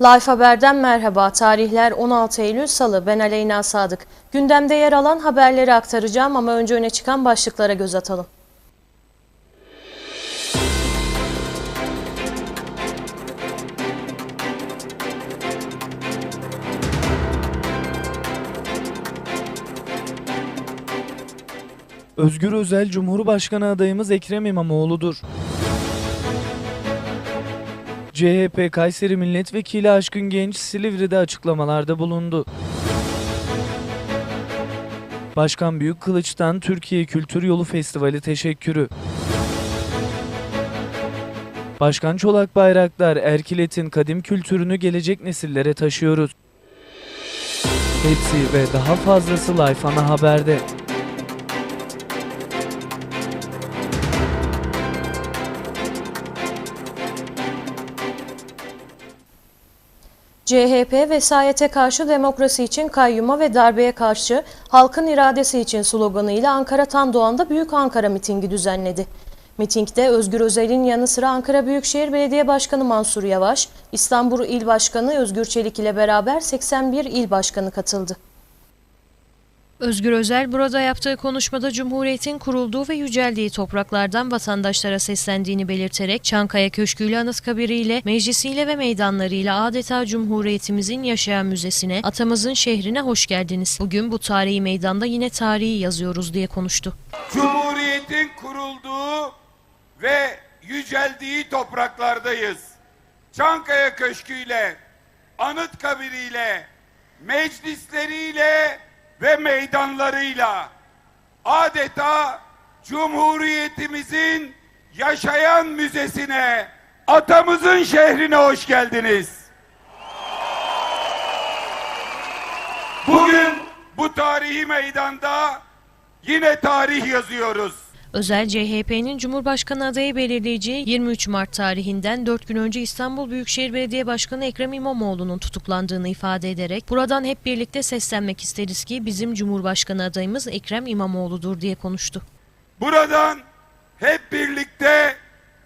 Life Haber'den merhaba. Tarihler 16 Eylül Salı. Ben Aleyna Sadık. Gündemde yer alan haberleri aktaracağım ama önce öne çıkan başlıklara göz atalım. Özgür Özel Cumhurbaşkanı adayımız Ekrem İmamoğlu'dur. CHP Kayseri Milletvekili Aşkın Genç Silivri'de açıklamalarda bulundu. Başkan Büyük Kılıç'tan Türkiye Kültür Yolu Festivali teşekkürü. Başkan Çolak Bayraktar, Erkilet'in kadim kültürünü gelecek nesillere taşıyoruz. Hepsi ve daha fazlası Life Ana Haber'de. CHP vesayete karşı demokrasi için kayyuma ve darbeye karşı halkın iradesi için sloganıyla Ankara Tandoğan'da Büyük Ankara mitingi düzenledi. Mitingde Özgür Özel'in yanı sıra Ankara Büyükşehir Belediye Başkanı Mansur Yavaş, İstanbul İl Başkanı Özgür Çelik ile beraber 81 il başkanı katıldı. Özgür Özel burada yaptığı konuşmada Cumhuriyet'in kurulduğu ve yüceldiği topraklardan vatandaşlara seslendiğini belirterek Çankaya Köşkü'yle Anıtkabir'iyle, meclisiyle ve meydanlarıyla adeta Cumhuriyetimizin yaşayan müzesine, atamızın şehrine hoş geldiniz. Bugün bu tarihi meydanda yine tarihi yazıyoruz diye konuştu. Cumhuriyetin kurulduğu ve yüceldiği topraklardayız. Çankaya Köşkü'yle, Anıtkabir'iyle, meclisleriyle ve meydanlarıyla adeta Cumhuriyetimizin yaşayan müzesine, atamızın şehrine hoş geldiniz. Bugün bu tarihi meydanda yine tarih yazıyoruz. Özel CHP'nin Cumhurbaşkanı adayı belirleyeceği 23 Mart tarihinden 4 gün önce İstanbul Büyükşehir Belediye Başkanı Ekrem İmamoğlu'nun tutuklandığını ifade ederek buradan hep birlikte seslenmek isteriz ki bizim Cumhurbaşkanı adayımız Ekrem İmamoğlu'dur diye konuştu. Buradan hep birlikte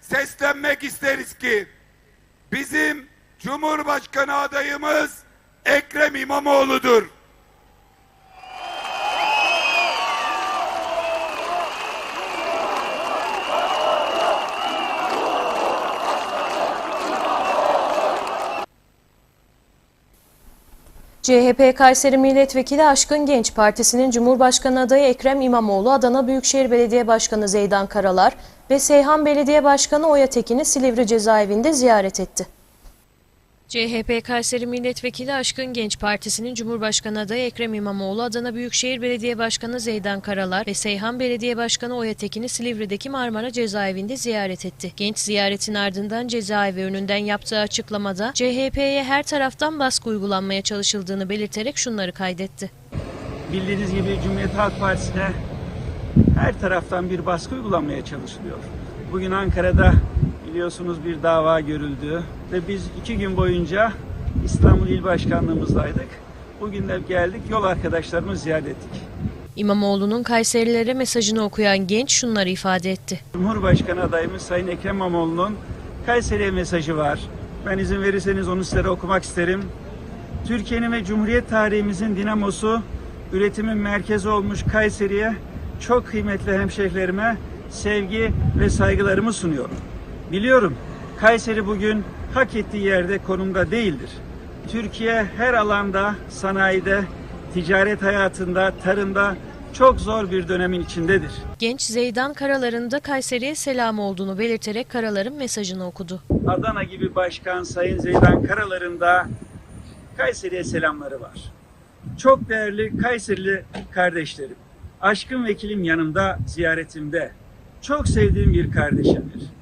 seslenmek isteriz ki bizim Cumhurbaşkanı adayımız Ekrem İmamoğlu'dur. CHP Kayseri Milletvekili Aşkın Genç Partisi'nin Cumhurbaşkanı adayı Ekrem İmamoğlu, Adana Büyükşehir Belediye Başkanı Zeydan Karalar ve Seyhan Belediye Başkanı Oya Tekin'i Silivri cezaevinde ziyaret etti. CHP Kayseri Milletvekili Aşkın Genç Partisi'nin Cumhurbaşkanı adayı Ekrem İmamoğlu, Adana Büyükşehir Belediye Başkanı Zeydan Karalar ve Seyhan Belediye Başkanı Oya Tekin'i Silivri'deki Marmara cezaevinde ziyaret etti. Genç ziyaretin ardından cezaevi önünden yaptığı açıklamada CHP'ye her taraftan baskı uygulanmaya çalışıldığını belirterek şunları kaydetti. Bildiğiniz gibi Cumhuriyet Halk Partisi'ne her taraftan bir baskı uygulanmaya çalışılıyor. Bugün Ankara'da biliyorsunuz bir dava görüldü ve biz iki gün boyunca İstanbul İl Başkanlığımızdaydık. Bugün de geldik yol arkadaşlarımızı ziyaret ettik. İmamoğlu'nun Kayserilere mesajını okuyan genç şunları ifade etti. Cumhurbaşkanı adayımız Sayın Ekrem İmamoğlu'nun Kayseri'ye mesajı var. Ben izin verirseniz onu sizlere okumak isterim. Türkiye'nin ve Cumhuriyet tarihimizin dinamosu, üretimin merkezi olmuş Kayseri'ye çok kıymetli hemşehrilerime sevgi ve saygılarımı sunuyorum. Biliyorum Kayseri bugün hak ettiği yerde konumda değildir. Türkiye her alanda, sanayide, ticaret hayatında, tarımda çok zor bir dönemin içindedir. Genç Zeydan Karalar'ın da Kayseri'ye selam olduğunu belirterek Karalar'ın mesajını okudu. Adana gibi Başkan Sayın Zeydan Karalar'ın da Kayseri'ye selamları var. Çok değerli Kayserili kardeşlerim, aşkın vekilim yanımda ziyaretimde. Çok sevdiğim bir kardeşimdir.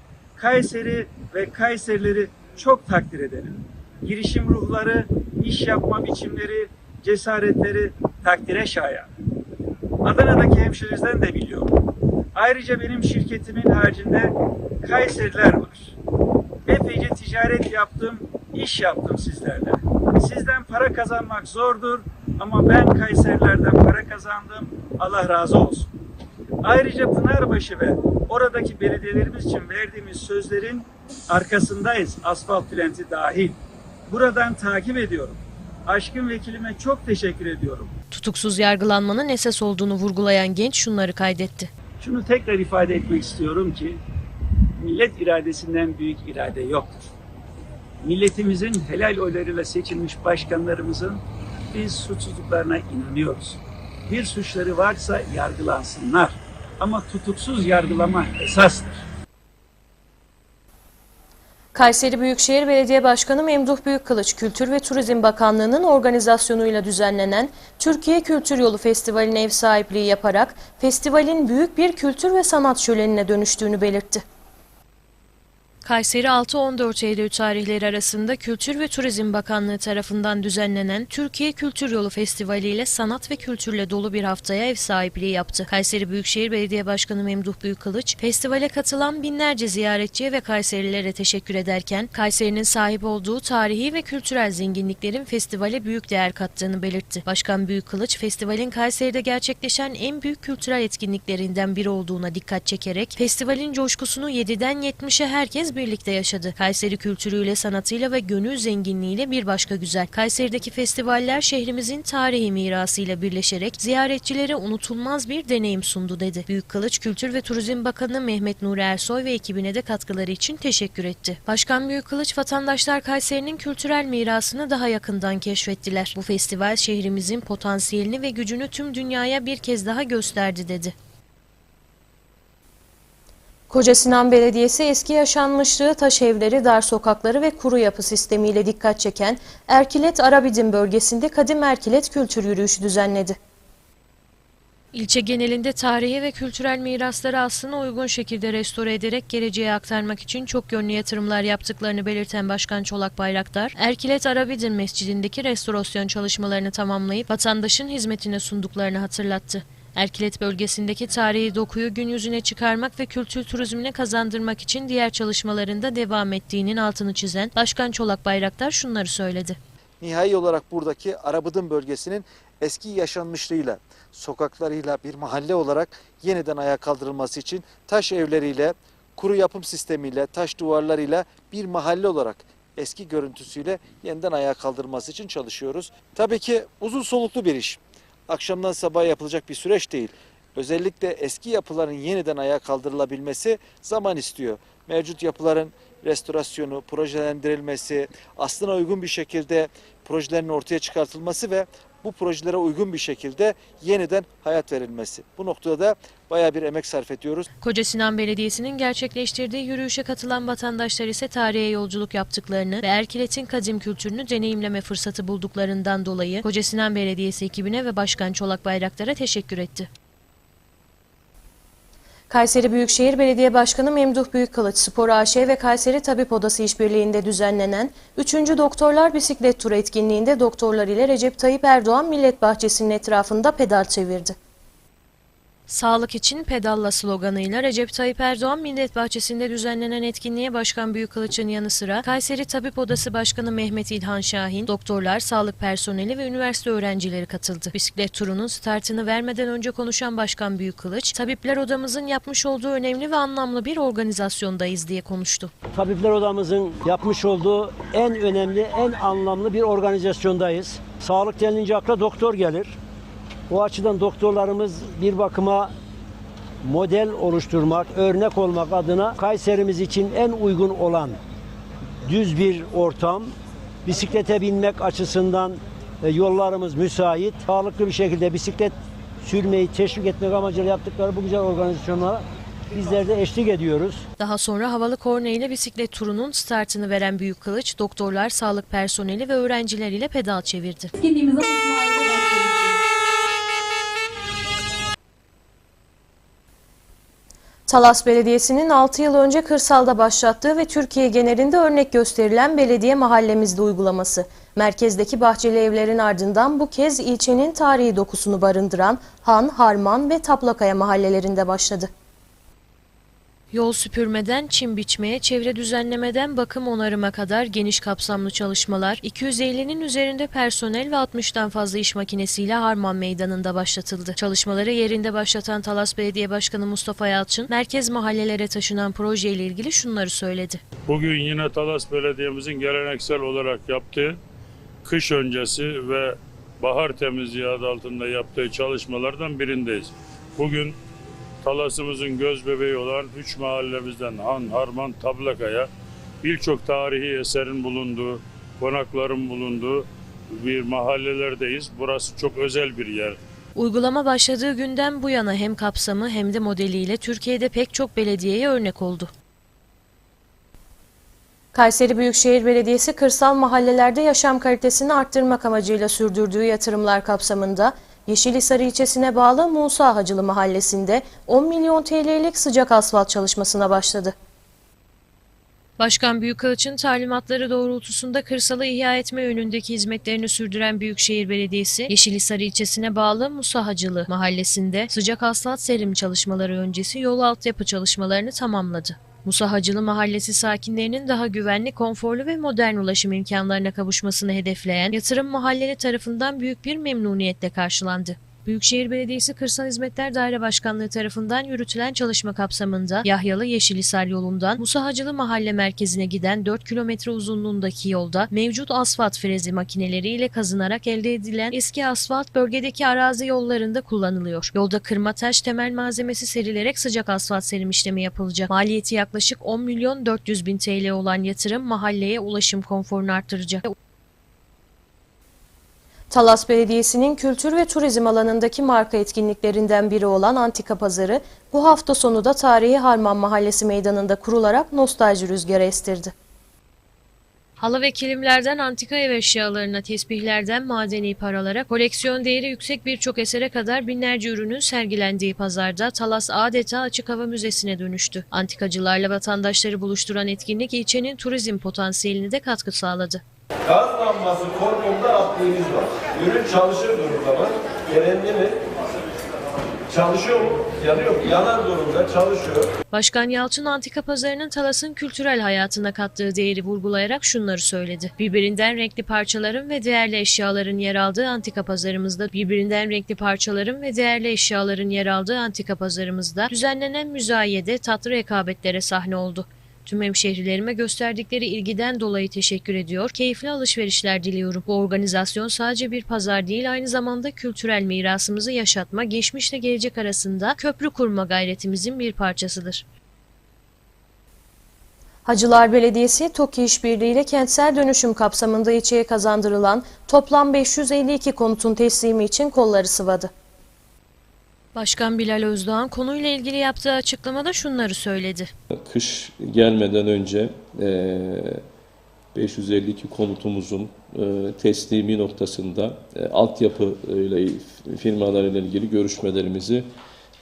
Kayseri ve Kayserileri çok takdir ederim. Girişim ruhları, iş yapma biçimleri, cesaretleri takdire şayan. Adana'daki hemşirenizden de biliyorum. Ayrıca benim şirketimin haricinde Kayseriler var. Epeyce ticaret yaptım, iş yaptım sizlerle. Sizden para kazanmak zordur ama ben Kayserilerden para kazandım. Allah razı olsun. Ayrıca Pınarbaşı ve oradaki belediyelerimiz için verdiğimiz sözlerin arkasındayız. Asfalt plenti dahil. buradan takip ediyorum. Aşkın vekilime çok teşekkür ediyorum. Tutuksuz yargılanmanın esas olduğunu vurgulayan genç şunları kaydetti. Şunu tekrar ifade etmek istiyorum ki millet iradesinden büyük irade yoktur. Milletimizin helal oylarıyla seçilmiş başkanlarımızın biz suçsuzluklarına inanıyoruz. Bir suçları varsa yargılansınlar. Ama tutuksuz yargılama esastır. Kayseri Büyükşehir Belediye Başkanı Memduh Büyükkılıç, Kültür ve Turizm Bakanlığı'nın organizasyonuyla düzenlenen Türkiye Kültür Yolu Festivali'ne ev sahipliği yaparak festivalin büyük bir kültür ve sanat şölenine dönüştüğünü belirtti. Kayseri 6-14 Eylül tarihleri arasında Kültür ve Turizm Bakanlığı tarafından düzenlenen Türkiye Kültür Yolu Festivali ile sanat ve kültürle dolu bir haftaya ev sahipliği yaptı. Kayseri Büyükşehir Belediye Başkanı Memduh Büyükkılıç, festivale katılan binlerce ziyaretçiye ve Kayserililere teşekkür ederken, Kayseri'nin sahip olduğu tarihi ve kültürel zenginliklerin festivale büyük değer kattığını belirtti. Başkan Büyükkılıç, festivalin Kayseri'de gerçekleşen en büyük kültürel etkinliklerinden biri olduğuna dikkat çekerek, festivalin coşkusunu 7'den 70'e herkes birlikte yaşadı. Kayseri kültürüyle, sanatıyla ve gönül zenginliğiyle bir başka güzel. Kayseri'deki festivaller şehrimizin tarihi mirasıyla birleşerek ziyaretçilere unutulmaz bir deneyim sundu dedi. Büyük Kılıç Kültür ve Turizm Bakanı Mehmet Nuri Ersoy ve ekibine de katkıları için teşekkür etti. Başkan Büyük Kılıç vatandaşlar Kayseri'nin kültürel mirasını daha yakından keşfettiler. Bu festival şehrimizin potansiyelini ve gücünü tüm dünyaya bir kez daha gösterdi dedi. Koca Sinan Belediyesi eski yaşanmışlığı, taş evleri, dar sokakları ve kuru yapı sistemiyle dikkat çeken Erkilet Arabidin bölgesinde Kadim Erkilet Kültür Yürüyüşü düzenledi. İlçe genelinde tarihi ve kültürel mirasları aslına uygun şekilde restore ederek geleceğe aktarmak için çok yönlü yatırımlar yaptıklarını belirten Başkan Çolak Bayraktar, Erkilet Arabidin Mescidi'ndeki restorasyon çalışmalarını tamamlayıp vatandaşın hizmetine sunduklarını hatırlattı. Erkilet bölgesindeki tarihi dokuyu gün yüzüne çıkarmak ve kültür turizmine kazandırmak için diğer çalışmalarında devam ettiğinin altını çizen Başkan Çolak Bayraktar şunları söyledi. nihai olarak buradaki Arabıdın bölgesinin eski yaşanmışlığıyla, sokaklarıyla bir mahalle olarak yeniden ayağa kaldırılması için taş evleriyle, kuru yapım sistemiyle, taş duvarlarıyla bir mahalle olarak eski görüntüsüyle yeniden ayağa kaldırılması için çalışıyoruz. Tabii ki uzun soluklu bir iş. Akşamdan sabaha yapılacak bir süreç değil. Özellikle eski yapıların yeniden ayağa kaldırılabilmesi zaman istiyor. Mevcut yapıların restorasyonu, projelendirilmesi, aslına uygun bir şekilde projelerin ortaya çıkartılması ve bu projelere uygun bir şekilde yeniden hayat verilmesi. Bu noktada da bayağı bir emek sarf ediyoruz. Koca Sinan Belediyesi'nin gerçekleştirdiği yürüyüşe katılan vatandaşlar ise tarihe yolculuk yaptıklarını ve Erkilet'in kadim kültürünü deneyimleme fırsatı bulduklarından dolayı Koca Sinan Belediyesi ekibine ve Başkan Çolak Bayraktar'a teşekkür etti. Kayseri Büyükşehir Belediye Başkanı Memduh Büyükkılıç Spor AŞ ve Kayseri Tabip Odası işbirliğinde düzenlenen 3. Doktorlar Bisiklet Turu etkinliğinde doktorlar ile Recep Tayyip Erdoğan Millet Bahçesi'nin etrafında pedal çevirdi. Sağlık için pedalla sloganıyla Recep Tayyip Erdoğan Millet Bahçesi'nde düzenlenen etkinliğe Başkan Büyükkılıç'ın yanı sıra Kayseri Tabip Odası Başkanı Mehmet İlhan Şahin, doktorlar, sağlık personeli ve üniversite öğrencileri katıldı. Bisiklet turunun startını vermeden önce konuşan Başkan Büyükkılıç, Tabipler Odamızın yapmış olduğu önemli ve anlamlı bir organizasyondayız diye konuştu. Tabipler Odamızın yapmış olduğu en önemli, en anlamlı bir organizasyondayız. Sağlık denilince akla doktor gelir. O açıdan doktorlarımız bir bakıma model oluşturmak, örnek olmak adına Kayserimiz için en uygun olan düz bir ortam. Bisiklete binmek açısından e, yollarımız müsait. Sağlıklı bir şekilde bisiklet sürmeyi teşvik etmek amacıyla yaptıkları bu güzel organizasyonlara bizler de eşlik ediyoruz. Daha sonra havalı korna ile bisiklet turunun startını veren Büyük Kılıç, doktorlar, sağlık personeli ve öğrenciler ile pedal çevirdi. Etkinliğimiz Talas Belediyesi'nin 6 yıl önce kırsalda başlattığı ve Türkiye genelinde örnek gösterilen belediye mahallemizde uygulaması. Merkezdeki bahçeli evlerin ardından bu kez ilçenin tarihi dokusunu barındıran Han, Harman ve Taplakaya mahallelerinde başladı. Yol süpürmeden çim biçmeye, çevre düzenlemeden bakım onarıma kadar geniş kapsamlı çalışmalar 250'nin üzerinde personel ve 60'tan fazla iş makinesiyle Harman Meydanı'nda başlatıldı. Çalışmaları yerinde başlatan Talas Belediye Başkanı Mustafa Yalçın, merkez mahallelere taşınan projeyle ilgili şunları söyledi. Bugün yine Talas Belediye'mizin geleneksel olarak yaptığı kış öncesi ve bahar temizliği adı altında yaptığı çalışmalardan birindeyiz. Bugün Talas'ımızın göz bebeği olan üç mahallemizden Han, Harman, Tablakaya birçok tarihi eserin bulunduğu, konakların bulunduğu bir mahallelerdeyiz. Burası çok özel bir yer. Uygulama başladığı günden bu yana hem kapsamı hem de modeliyle Türkiye'de pek çok belediyeye örnek oldu. Kayseri Büyükşehir Belediyesi kırsal mahallelerde yaşam kalitesini arttırmak amacıyla sürdürdüğü yatırımlar kapsamında Yeşilhisar ilçesine bağlı Musa Hacılı mahallesinde 10 milyon TL'lik sıcak asfalt çalışmasına başladı. Başkan Büyükkılıç'ın talimatları doğrultusunda kırsalı ihya etme yönündeki hizmetlerini sürdüren Büyükşehir Belediyesi, Yeşilhisar ilçesine bağlı Musa Hacılı mahallesinde sıcak asfalt serim çalışmaları öncesi yol altyapı çalışmalarını tamamladı. Musa Hacılı Mahallesi sakinlerinin daha güvenli, konforlu ve modern ulaşım imkanlarına kavuşmasını hedefleyen yatırım mahalleli tarafından büyük bir memnuniyetle karşılandı. Büyükşehir Belediyesi Kırsal Hizmetler Daire Başkanlığı tarafından yürütülen çalışma kapsamında Yahyalı Yeşilhisar yolundan Musa Hacılı Mahalle merkezine giden 4 kilometre uzunluğundaki yolda mevcut asfalt frezi makineleriyle kazınarak elde edilen eski asfalt bölgedeki arazi yollarında kullanılıyor. Yolda kırma taş temel malzemesi serilerek sıcak asfalt serim işlemi yapılacak. Maliyeti yaklaşık 10 milyon 400 bin TL olan yatırım mahalleye ulaşım konforunu arttıracak. Talas Belediyesi'nin kültür ve turizm alanındaki marka etkinliklerinden biri olan Antika Pazarı bu hafta sonu da tarihi Harman Mahallesi meydanında kurularak nostalji rüzgarı estirdi. Halı ve kilimlerden antika ev eşyalarına, tesbihlerden madeni paralara, koleksiyon değeri yüksek birçok esere kadar binlerce ürünün sergilendiği pazarda Talas adeta açık hava müzesine dönüştü. Antikacılarla vatandaşları buluşturan etkinlik ilçenin turizm potansiyeline de katkı sağladı. Gaz lambası formunda apliğimiz var. Ürün çalışır durumda mı? Gelenli mi? Çalışıyor mu? Yanıyor mu? Yanar durumda çalışıyor. Başkan Yalçın Antika Pazarı'nın Talas'ın kültürel hayatına kattığı değeri vurgulayarak şunları söyledi. Birbirinden renkli parçaların ve değerli eşyaların yer aldığı Antika Pazarımızda, birbirinden renkli parçaların ve değerli eşyaların yer aldığı Antika Pazarımızda düzenlenen müzayede tatlı rekabetlere sahne oldu. Tüm hemşehrilerime gösterdikleri ilgiden dolayı teşekkür ediyor, keyifli alışverişler diliyorum. Bu organizasyon sadece bir pazar değil, aynı zamanda kültürel mirasımızı yaşatma, geçmişle gelecek arasında köprü kurma gayretimizin bir parçasıdır. Hacılar Belediyesi, TOKİ İşbirliği ile kentsel dönüşüm kapsamında ilçeye kazandırılan toplam 552 konutun teslimi için kolları sıvadı. Başkan Bilal Özdoğan konuyla ilgili yaptığı açıklamada şunları söyledi. Kış gelmeden önce e, 552 konutumuzun e, teslimi noktasında e, altyapı ile firmalarıyla ilgili görüşmelerimizi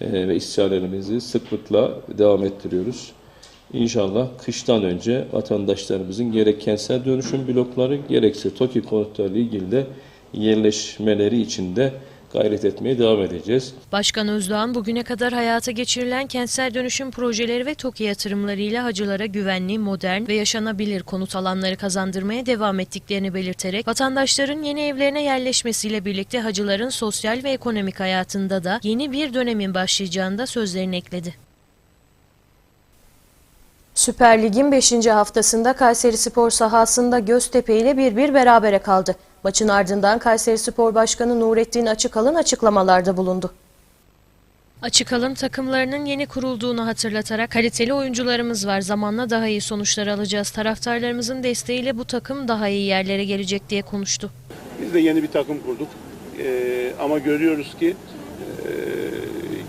e, ve istişarelerimizi sıklıkla devam ettiriyoruz. İnşallah kıştan önce vatandaşlarımızın gerek kentsel dönüşüm blokları gerekse TOKİ konutlarıyla ilgili de yerleşmeleri için de gayret etmeye devam edeceğiz. Başkan Özdoğan bugüne kadar hayata geçirilen kentsel dönüşüm projeleri ve TOKİ yatırımlarıyla hacılara güvenli, modern ve yaşanabilir konut alanları kazandırmaya devam ettiklerini belirterek vatandaşların yeni evlerine yerleşmesiyle birlikte hacıların sosyal ve ekonomik hayatında da yeni bir dönemin başlayacağını da sözlerini ekledi. Süper Lig'in 5. haftasında Kayseri Spor sahasında Göztepe ile 1-1 berabere kaldı. Maçın ardından Kayseri Spor Başkanı Nurettin Açıkalın açıklamalarda bulundu. Açıkalın takımlarının yeni kurulduğunu hatırlatarak kaliteli oyuncularımız var. Zamanla daha iyi sonuçlar alacağız. Taraftarlarımızın desteğiyle bu takım daha iyi yerlere gelecek diye konuştu. Biz de yeni bir takım kurduk. Ee, ama görüyoruz ki e,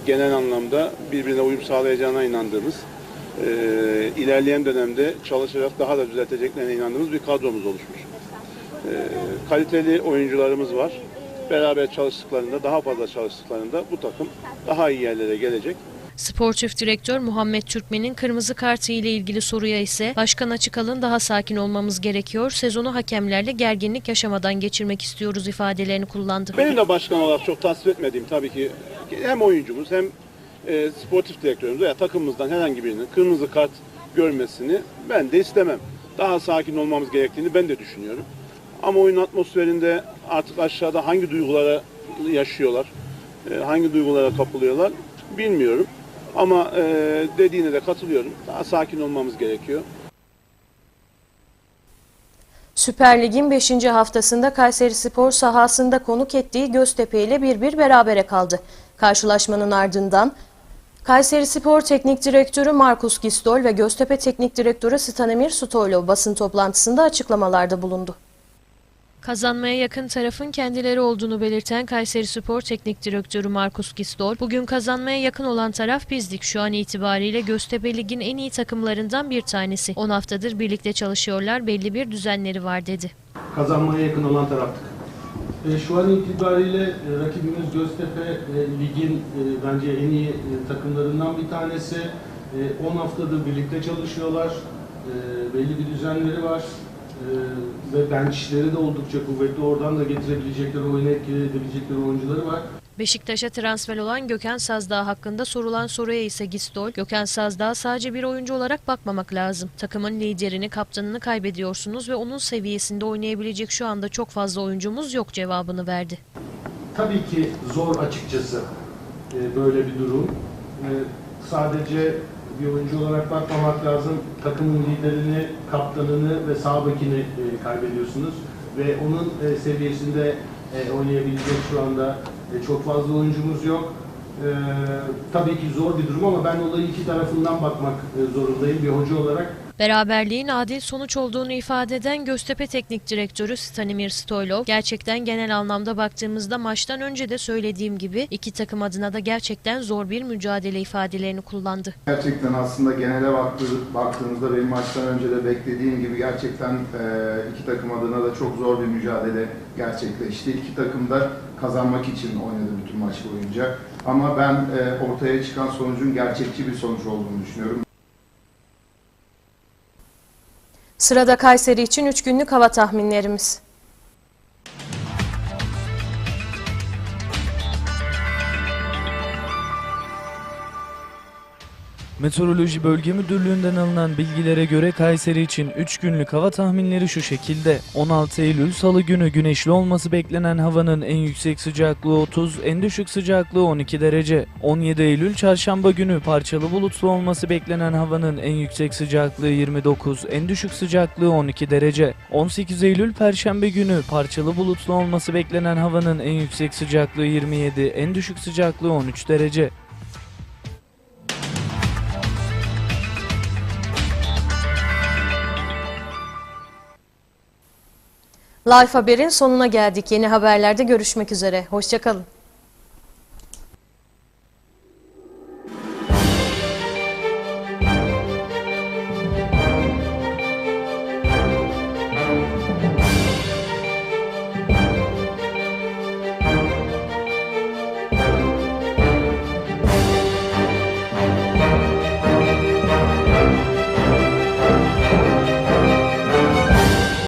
genel anlamda birbirine uyum sağlayacağına inandığımız, e, ilerleyen dönemde çalışarak daha da düzelteceklerine inandığımız bir kadromuz oluşmuş. E, kaliteli oyuncularımız var. Beraber çalıştıklarında, daha fazla çalıştıklarında bu takım daha iyi yerlere gelecek. Sportif direktör Muhammed Türkmen'in kırmızı kartı ile ilgili soruya ise Başkan Açıkalın daha sakin olmamız gerekiyor. Sezonu hakemlerle gerginlik yaşamadan geçirmek istiyoruz ifadelerini kullandı. Benim de başkan olarak çok tasvip etmediğim tabii ki hem oyuncumuz hem e, sportif direktörümüz veya takımımızdan herhangi birinin kırmızı kart görmesini ben de istemem. Daha sakin olmamız gerektiğini ben de düşünüyorum. Ama oyun atmosferinde artık aşağıda hangi duygulara yaşıyorlar, e, hangi duygulara kapılıyorlar bilmiyorum. Ama e, dediğine de katılıyorum. Daha sakin olmamız gerekiyor. Süper Lig'in 5. haftasında Kayseri Spor sahasında konuk ettiği Göztepe ile 1-1 berabere kaldı. Karşılaşmanın ardından Kayseri Spor Teknik Direktörü Markus Gistol ve Göztepe Teknik Direktörü Stanemir Stoylov basın toplantısında açıklamalarda bulundu. Kazanmaya yakın tarafın kendileri olduğunu belirten Kayseri Spor Teknik Direktörü Markus Gistol, bugün kazanmaya yakın olan taraf bizdik. Şu an itibariyle Göztepe Lig'in en iyi takımlarından bir tanesi. 10 haftadır birlikte çalışıyorlar, belli bir düzenleri var dedi. kazanmaya yakın olan taraftık. E, şu an itibariyle e, rakibimiz Göztepe e, ligin e, bence en iyi e, takımlarından bir tanesi. E, 10 haftadır birlikte çalışıyorlar. E, belli bir düzenleri var. E, ve benchleri de oldukça kuvvetli. Oradan da getirebilecekleri, oyunu etkili edebilecekleri oyuncuları var. Beşiktaş'a transfer olan Gökhan Sazdağ hakkında sorulan soruya ise Gistol, Gökhan Sazdağ sadece bir oyuncu olarak bakmamak lazım. Takımın liderini, kaptanını kaybediyorsunuz ve onun seviyesinde oynayabilecek şu anda çok fazla oyuncumuz yok cevabını verdi. Tabii ki zor açıkçası e, böyle bir durum. E, sadece bir oyuncu olarak bakmamak lazım. Takımın liderini, kaptanını ve sağ bekini e, kaybediyorsunuz. Ve onun e, seviyesinde e, oynayabilecek şu anda e, çok fazla oyuncumuz yok. E, tabii ki zor bir durum ama ben olayı iki tarafından bakmak e, zorundayım bir hoca olarak. Beraberliğin adil sonuç olduğunu ifade eden Göztepe Teknik Direktörü Stanimir Stoylov, gerçekten genel anlamda baktığımızda maçtan önce de söylediğim gibi iki takım adına da gerçekten zor bir mücadele ifadelerini kullandı. Gerçekten aslında genele baktığı- baktığımızda benim maçtan önce de beklediğim gibi gerçekten e, iki takım adına da çok zor bir mücadele gerçekleşti. İki takım da kazanmak için oynadı bütün maç boyunca. Ama ben e, ortaya çıkan sonucun gerçekçi bir sonuç olduğunu düşünüyorum. Sırada Kayseri için 3 günlük hava tahminlerimiz. Meteoroloji Bölge Müdürlüğü'nden alınan bilgilere göre Kayseri için 3 günlük hava tahminleri şu şekilde. 16 Eylül Salı günü güneşli olması beklenen havanın en yüksek sıcaklığı 30, en düşük sıcaklığı 12 derece. 17 Eylül Çarşamba günü parçalı bulutlu olması beklenen havanın en yüksek sıcaklığı 29, en düşük sıcaklığı 12 derece. 18 Eylül Perşembe günü parçalı bulutlu olması beklenen havanın en yüksek sıcaklığı 27, en düşük sıcaklığı 13 derece. Life Haber'in sonuna geldik. Yeni haberlerde görüşmek üzere. Hoşçakalın.